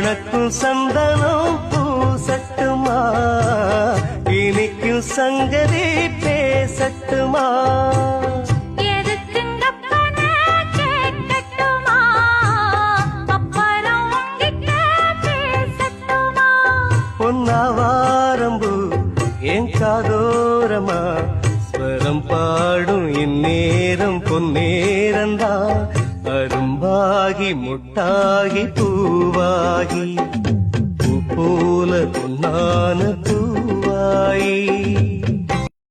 மணக்கும் சந்தனம் பூசட்டுமா? இனிக்கும் சங்கதி பேசட்டுமா? பொன்னாவாரம்பு என் காதோரமா? ஸ்வரம் பாடும் இந்நேரம் பொன்னேரந்தான் அரும்பாகி முட்டாகி பூவாகி பூ போல பொன்னான பூவாயி.